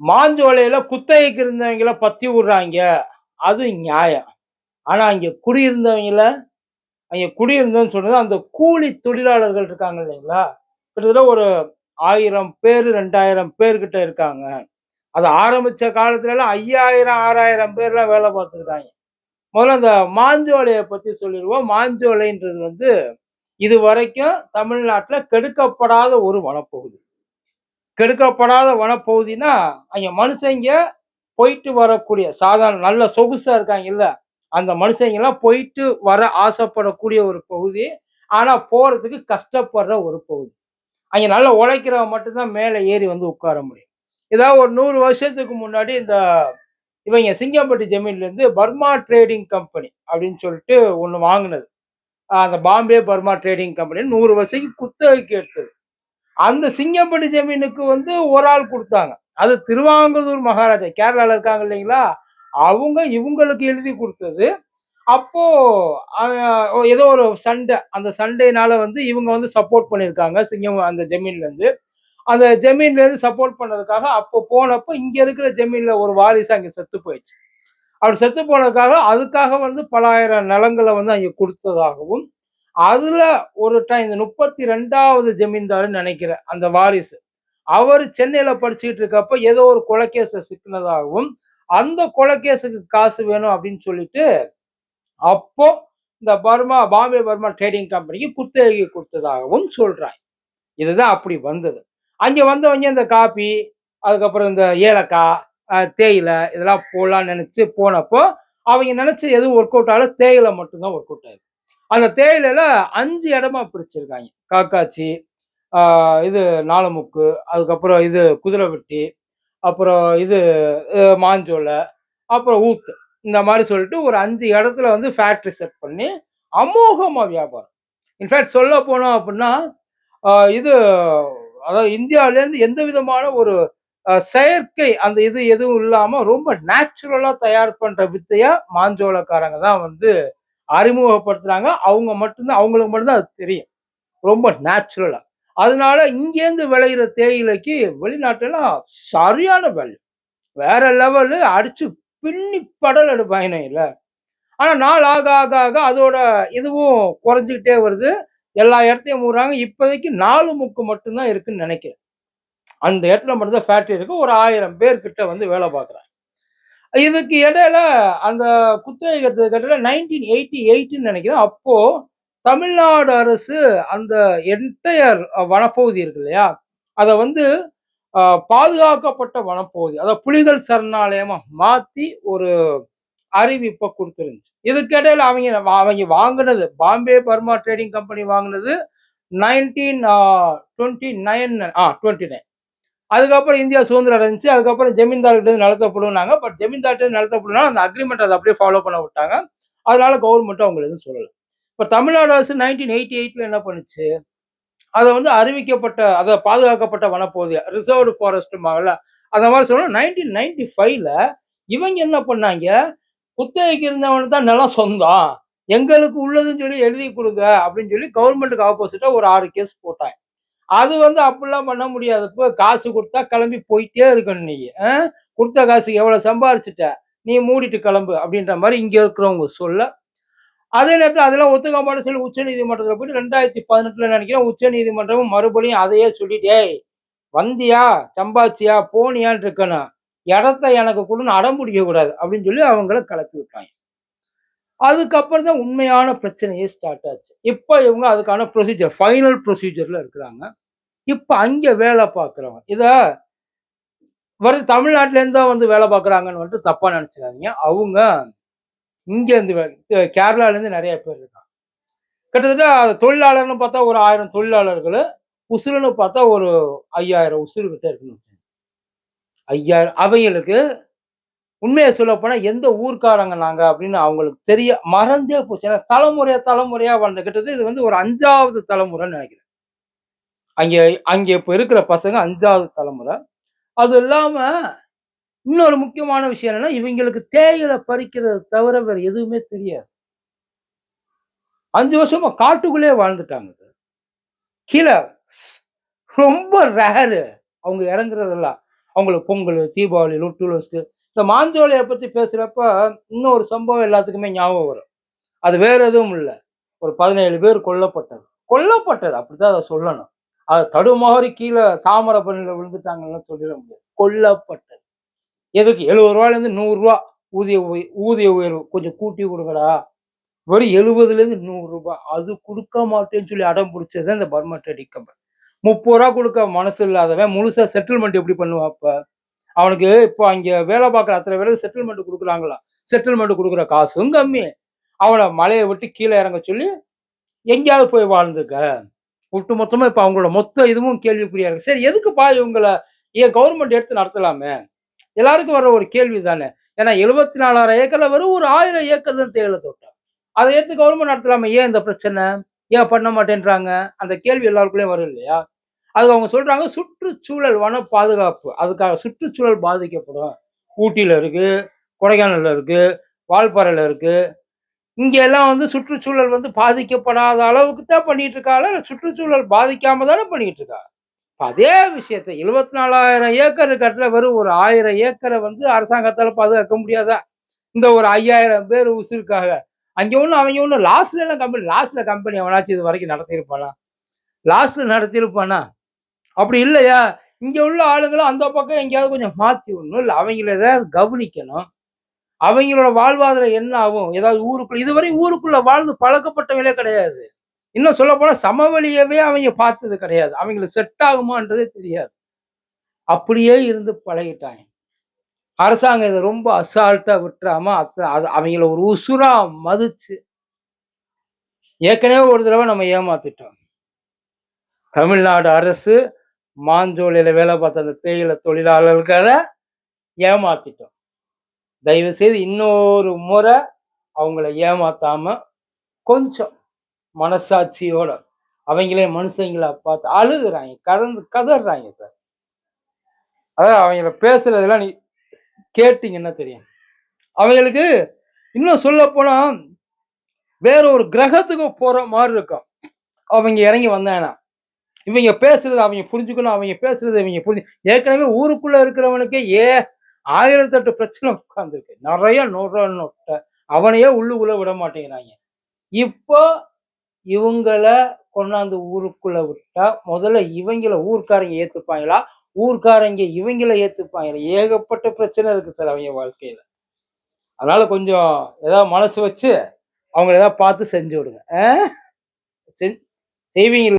மாஞ்சோலையில குத்தகைக்கு இருந்தவங்கள பத்தி விடுறாங்க. அது நியாயம். ஆனா அங்க குடியிருந்தவங்கள அங்க குடியிருந்தோன்னு சொன்னது அந்த கூலி தொழிலாளர்கள் இருக்காங்க இல்லைங்களா? கிட்டத்தட்ட ஒரு ஆயிரம் பேர் ரெண்டாயிரம் பேர்கிட்ட இருக்காங்க. அது ஆரம்பிச்ச காலத்துலலாம் ஐயாயிரம் ஆறாயிரம் பேர்லாம் வேலை பார்த்துருக்காங்க முதல்ல அந்த மாஞ்சோலையை பத்தி சொல்லிடுவோம். மாஞ்சோலைன்றது வந்து இது வரைக்கும் தமிழ்நாட்டில் கெடுக்கப்படாத ஒரு வனப்பகுதி. கெடுக்கப்படாத வனப்பகுதினா அங்கே மனுஷங்க போயிட்டு வரக்கூடிய சாதாரண நல்ல சொகுசாக இருக்காங்கல்ல அந்த மனுஷங்கெல்லாம் போயிட்டு வர ஆசைப்படக்கூடிய ஒரு பகுதி. ஆனால் போகிறதுக்கு கஷ்டப்படுற ஒரு பகுதி. அங்கே நல்லா உழைக்கிறவங்க மட்டும்தான் மேலே ஏறி வந்து உட்கார முடியும். ஏதாவது ஒரு நூறு வருஷத்துக்கு முன்னாடி இந்த இவங்க சிங்கம்பட்டி ஜமீன்ல இருந்து பர்மா ட்ரேடிங் கம்பெனி அப்படின்னு சொல்லிட்டு ஒன்று வாங்கினது. அந்த பாம்பே பர்மா ட்ரேடிங் கம்பெனி நூறு வருஷத்துக்கு குத்தகைக்கு எடுத்தது. அந்த சிங்கம்பட்டி ஜமீனுக்கு வந்து ஒரு ஆள் கொடுத்தாங்க. அது திருவாங்கூர் மகாராஜா. கேரளால இருக்காங்க இல்லைங்களா? அவங்க இவங்களுக்கு எழுதி கொடுத்தது. அப்போ ஏதோ ஒரு சண்டை. அந்த சண்டைனால வந்து இவங்க வந்து சப்போர்ட் பண்ணியிருக்காங்க சிங்கம் அந்த ஜமீன்ல இருந்து அந்த ஜமீன்ல இருந்து சப்போர்ட் பண்ணதுக்காக அப்போ போனப்போ இங்க இருக்கிற ஜமீன்ல ஒரு வாரிசு அங்க செத்து போயிடுச்சு. அவர் செத்து போனதுக்காக அதுக்காக வந்து பலாயிரம் நிலங்களை வந்து அங்க கொடுத்ததாகவும் அதுல ஒரு டைம் இந்த முப்பத்தி ரெண்டாவது ஜமீன்தாருன்னு நினைக்கிறேன் அந்த வாரிசு. அவர் சென்னையில படிச்சுக்கிட்டு இருக்கப்ப ஏதோ ஒரு கொலைக்கேச சிக்கினதாகவும் அந்த கொலைகேஸுக்கு காசு வேணும் அப்படின்னு சொல்லிட்டு அப்போ இந்த பர்மா பாம்பே பர்மா ட்ரேடிங் கம்பெனிக்கு குத்தகை கொடுத்ததாகவும் சொல்றாங்க இதுதான் அப்படி வந்தது. அங்க வந்தவங்க இந்த காபி அதுக்கப்புறம் இந்த ஏலக்காய் தேயிலை இதெல்லாம் போடலாம்னு நினைச்சு போனப்போ அவங்க நினைச்சு எதுவும் ஒர்க் அவுட் ஆகல தேயிலை மட்டும்தான் ஒர்க் அவுட் ஆயிருக்கு. அந்த தேயிலையில அஞ்சு இடமா பிரிச்சிருக்காங்க. காக்காச்சி இது நாலமுக்கு அதுக்கப்புறம் இது குதிரை வெட்டி அப்புறம் இது மாஞ்சோலை அப்புறம் ஊத்து. இந்த மாதிரி சொல்லிட்டு ஒரு அஞ்சு இடத்துல வந்து ஃபேக்ட்ரி செட் பண்ணி அமோகமாக வியாபாரம். இன்ஃபேக்ட் சொல்ல போனோம் அப்படின்னா இது அதாவது இந்தியாவிலேருந்து எந்த விதமான ஒரு செயற்கை அந்த இது எதுவும் இல்லாமல் ரொம்ப நேச்சுரலாக தயார் பண்ணுற வித்தையாக மாஞ்சோளக்காரங்க தான் வந்து அறிமுகப்படுத்துறாங்க. அவங்க மட்டும்தான் அவங்களுக்கு மட்டும்தான் அது தெரியும். ரொம்ப நேச்சுரலா அதனால இங்கேருந்து விளையிற தேயிலைக்கு வெளிநாட்டுலாம் சரியான வேல்யூ வேற லெவலு அடிச்சு பின்னி படல் எடுப்பாங்க இல்ல ஆனா நாள் ஆக ஆக ஆக அதோட இதுவும் குறைஞ்சிக்கிட்டே வருது. எல்லா இடத்தையும் மூடுறாங்க. இப்போதைக்கு நாலு முக்கு மட்டும்தான் இருக்குன்னு நினைக்கிறேன். அந்த இடத்துல மட்டும்தான் ஃபேக்டரி இருக்கு. ஒரு ஆயிரம் பேர்கிட்ட வந்து வேலை பார்க்குறாங்க. இதுக்கு இடையில அந்த குத்தகை கட்டத்துல நைன்டீன் எயிட்டி எயிட்டுன்னு நினைக்கிறேன். அப்போ தமிழ்நாடு அரசு அந்த என்டையர் வனப்பகுதி இருக்கு இல்லையா? அதை வந்து பாதுகாக்கப்பட்ட வனப்பகுதி அதை புலிகள் சரணாலயமா மாத்தி ஒரு அறிவிப்பை கொடுத்துருந்துச்சு. இதுக்கு இடையில அவங்க அவங்க வாங்கினது பாம்பே பர்மா ட்ரேடிங் கம்பெனி வாங்கினது நைன்டீன் டுவெண்ட்டி நைன் ஆ டுவெண்ட்டி நைன் அதுக்கப்புறம் இந்தியா சுதந்திரம் அடைஞ்சி அதுக்கப்புறம் ஜமீன்தார்கிட்ட இருந்து நடத்தப்படுனாங்க பட் ஜமீன்தார்கிட்ட நடத்தப்படுனா அந்த அக்ரிமெண்ட் அதை அப்படியே ஃபாலோ பண்ண விட்டாங்க. அதனால கவர்மெண்ட்டும் அவங்க எதுவும் சொல்லலை. இப்போ தமிழ்நாடு அரசு நைன்டீன் எயிட்டி எயிட்ல என்ன பண்ணுச்சு? அதை வந்து அறிவிக்கப்பட்ட அதை பாதுகாக்கப்பட்ட வனப்பகுதி ரிசர்வ்டு ஃபாரஸ்ட்டுமாகல அந்த மாதிரி சொல்லணும் நைன்டீன் நைன்டி ஃபைவ்ல இவங்க என்ன பண்ணாங்க? குத்தகைக்கு இருந்தவனுக்கு தான் நிலம் சொந்தம் எங்களுக்கு உள்ளதுன்னு சொல்லி எழுதி கொடுங்க அப்படின்னு சொல்லி கவர்மெண்ட்டுக்கு ஆப்போசிட்டாக ஒரு ஆறு கேஸ் போட்டாங்க. அது வந்து அப்படிலாம் பண்ண முடியாது இப்போ காசு கொடுத்தா கிளம்பி போயிட்டே இருக்கணும் நீ. கொடுத்த காசுக்கு எவ்வளவு சம்பாரிச்சிட்ட? நீ மூடிட்டு கிளம்பு அப்படின்ற மாதிரி இங்க இருக்கிறவங்க சொல்ல. அதே நேரத்தில் அதெல்லாம் ஒத்துக்க மாட்டேன் சொல்லி உச்ச நீதிமன்றத்தில் போயிட்டு ரெண்டாயிரத்தி பதினெட்டுல நினைக்கிறேன் உச்ச நீதிமன்றமும் மறுபடியும் அதையே சொல்லிட்டே வந்தியா? சம்பாச்சியா போனியான்னு இருக்கணும். இடத்த எனக்கு கொடுன்னு அடம் பிடிக்க கூடாது அப்படின்னு சொல்லி அவங்கள கிளப்பி விட்டாங்க. அதுக்கப்புறம் தான் உண்மையான பிரச்சனையே ஸ்டார்ட் ஆச்சு. இப்போ இவங்க அதுக்கான ப்ரொசீஜர் ஃபைனல் ப்ரொசீஜரில் இருக்கிறாங்க. இப்போ அங்கே வேலை பார்க்குறவங்க. இத வர தமிழ்நாட்டிலேருந்து தான் வந்து வேலை பார்க்குறாங்கன்னு வந்துட்டு தப்பாக நினச்சிடாதீங்க அவங்க இங்கேருந்து இருந்து நிறைய பேர் இருக்காங்க. கிட்டத்தட்ட தொழிலாளர்னு பார்த்தா ஒரு ஆயிரம் தொழிலாளர்கள் உசுருன்னு பார்த்தா ஒரு ஐயாயிரம் உசுறு கிட்ட இருக்குன்னு ஐயாயிரம் அவங்களுக்கு உண்மையை சொல்ல போனால் எந்த ஊர்க்காரங்க நாங்க அப்படின்னு அவங்களுக்கு தெரிய மறந்தே போச்சு. ஏன்னா தலைமுறையா தலைமுறையா வந்துகிட்டது இது வந்து ஒரு அஞ்சாவது தலைமுறைன்னு நினைக்கிறேன். அங்கே அங்கே இப்போ இருக்கிற பசங்க அஞ்சாவது தலைமுறை. அது இல்லாம இன்னொரு முக்கியமான விஷயம் என்னன்னா இவங்களுக்கு தேயிலை பறிக்கிறது தவிர வேற எதுவுமே தெரியாது. அஞ்சு வருஷமா காட்டுக்குள்ளே வாழ்ந்துட்டாங்க சார் கீழே ரொம்ப ரேரு. அவங்க இறங்குறதெல்லாம். அவங்களுக்கு பொங்கல் தீபாவளி லுட்டுலஸ்க்கு இந்த மாஞ்சோலையை பத்தி பேசுறப்ப இன்னொரு சம்பவம் எல்லாத்துக்குமே ஞாபகம் வரும். அது வேற எதுவும் இல்லை. ஒரு பதினேழு பேர் கொல்லப்பட்டது. கொல்லப்பட்டது அப்படித்தான் அதை சொல்லணும். அது தடுமாறி கீழே தாமரை பண்ணில விழுந்துட்டாங்கன்னு சொல்லிட முடியாது. கொல்லப்பட்டது. எதுக்கு? எழுபது ரூபாயிலேருந்து நூறுரூவா ஊதிய உய- ஊதிய உயர்வு. கொஞ்சம் கூட்டி கொடுங்கடா. வெறும் எழுபதுலேருந்து நூறு ரூபாய் அது கொடுக்க மாட்டேன்னு சொல்லி அடம் பிடிச்சது இந்த பர்மா ட்ரேடிங் கம்பெனி முப்பது ரூபா கொடுக்க மனசு இல்லாதவன் முழுசா செட்டில்மெண்ட் எப்படி பண்ணுவான் அவனுக்கு இப்போ அங்கே வேலை பார்க்குற அத்தனை பேருக்கு செட்டில்மெண்ட் கொடுக்குறாங்களா? செட்டில்மெண்ட் கொடுக்குற காசும் கம்மி. அவனை மலையை விட்டு கீழே இறங்க சொல்லி எங்கேயாவது போய் வாழ்ந்துக்க. ஒட்டு மொத்தமா இப்ப அவங்களோட மொத்த இதுவும் கேள்விக்குறியா இருக்கு. சரி எதுக்குப்பா இவங்களை ஏன் கவர்மெண்ட் எடுத்து நடத்தலாமே? எல்லாருக்கும் வர்ற ஒரு கேள்வி தானே. ஏன்னா எழுபத்தி நாலாயிரம் ஏக்கர்ல வெறும் ஒரு ஆயிரம் ஏக்கர் தான் தேயிலை தோட்டம். அதை எடுத்து கவர்மெண்ட் நடத்தலாமே? ஏன் இந்த பிரச்சனை? ஏன் பண்ண மாட்டேன்றாங்க? அந்த கேள்வி எல்லாருக்குள்ளேயும் வரும் இல்லையா? அது அவங்க சொல்றாங்க சுற்றுச்சூழல் வன பாதுகாப்பு அதுக்காக சுற்றுச்சூழல் பாதிக்கப்படும். ஊட்டியில இருக்கு கொடைக்கானல்ல இருக்கு வால்பாறையில இருக்கு. இங்க எல்லாம் வந்து சுற்றுச்சூழல் வந்து பாதிக்கப்படாத அளவுக்கு தான் பண்ணிட்டு இருக்காள் சுற்றுச்சூழல் பாதிக்காம தானே பண்ணிட்டு இருக்கா அதே விஷயத்த எழுபத்தி நாலாயிரம் ஏக்கர் கட்டில வெறும் ஒரு ஆயிரம் ஏக்கரை வந்து அரசாங்கத்தால் பாதுகாக்க முடியாதா? இந்த ஒரு ஐயாயிரம் பேர் உசுருக்காக. அங்கே ஒன்று அவங்க ஒன்று லாஸ்ட்ல எல்லாம் கம்பெனி லாஸ்ட்ல கம்பெனி அவனாச்சும் இது வரைக்கும் நடத்தியிருப்பானா? லாஸ்ட்ல நடத்தியிருப்பானா? அப்படி இல்லையா? இங்க உள்ள ஆளுங்களும் அந்த பக்கம் எங்கேயாவது கொஞ்சம் மாத்தி விடணும். இல்ல அவங்கள ஏதாவது கவனிக்கணும். அவங்களோட வாழ்வாதாரம் என்ன ஆகும்? ஏதாவது ஊருக்குள்ள இதுவரை ஊருக்குள்ள வாழ்ந்து பழக்கப்பட்டவங்களே கிடையாது. இன்னும் சொல்ல போனா சமவெளியவே அவங்க பார்த்தது கிடையாது. அவங்களுக்கு செட் ஆகுமான்றதே தெரியாது. அப்படியே இருந்து பழகிட்டாங்க. அரசாங்கம் இதை ரொம்ப அசால்ட்டா விட்டுறாம அத்த- அது அவங்கள ஒரு உசுரா மதிச்சு ஏற்கனவே ஒரு தடவை நம்ம ஏமாத்திட்டோம். தமிழ்நாடு அரசு மாஞ்சோலையில் வேலை பார்த்த அந்த தேயிலை தொழிலாளர்களை ஏமாத்திட்டோம். தயவு செய்து இன்னொரு முறை அவங்கள ஏமாத்தாம கொஞ்சம் மனசாட்சியோட அவங்களே மனுஷங்களா பார்த்து அழுகுறாங்க கடந்து கதறாங்க சார். அதான் அவங்கள பேசுறதெல்லாம் நீ கேட்டீங்கன்னா தெரியும். அவங்களுக்கு இன்னும் சொல்ல போனா வேற ஒரு கிரகத்துக்கு போற மாதிரி இருக்கும். அவங்க இறங்கி வந்தாங்கன்னா இவங்க பேசுறது அவங்க புரிஞ்சுக்கணும் அவங்க பேசுறது இவங்க புரிஞ்சு ஏற்கனவே ஊருக்குள்ள இருக்கிறவனுக்கே ஏ ஆயிரத்தெட்டு பிரச்சனை உட்கார்ந்துருக்கு. நிறைய நூறு நொட்டை அவனையே உள்ளுக்குள்ள விட மாட்டேங்கிறாங்க. இப்போ இவங்கள கொண்டாந்து ஊருக்குள்ள விட்டா முதல்ல இவங்கள ஊர்க்காரங்க ஏத்துப்பாங்களா? ஊர்க்காரங்க இவங்கள ஏத்துப்பாங்களா? ஏகப்பட்ட பிரச்சனை இருக்கு சார் அவங்க வாழ்க்கையில. அதனால கொஞ்சம் ஏதாவது மனசு வச்சு அவங்கள ஏதாவது பார்த்து செஞ்சு விடுங்க. செய்வீங்க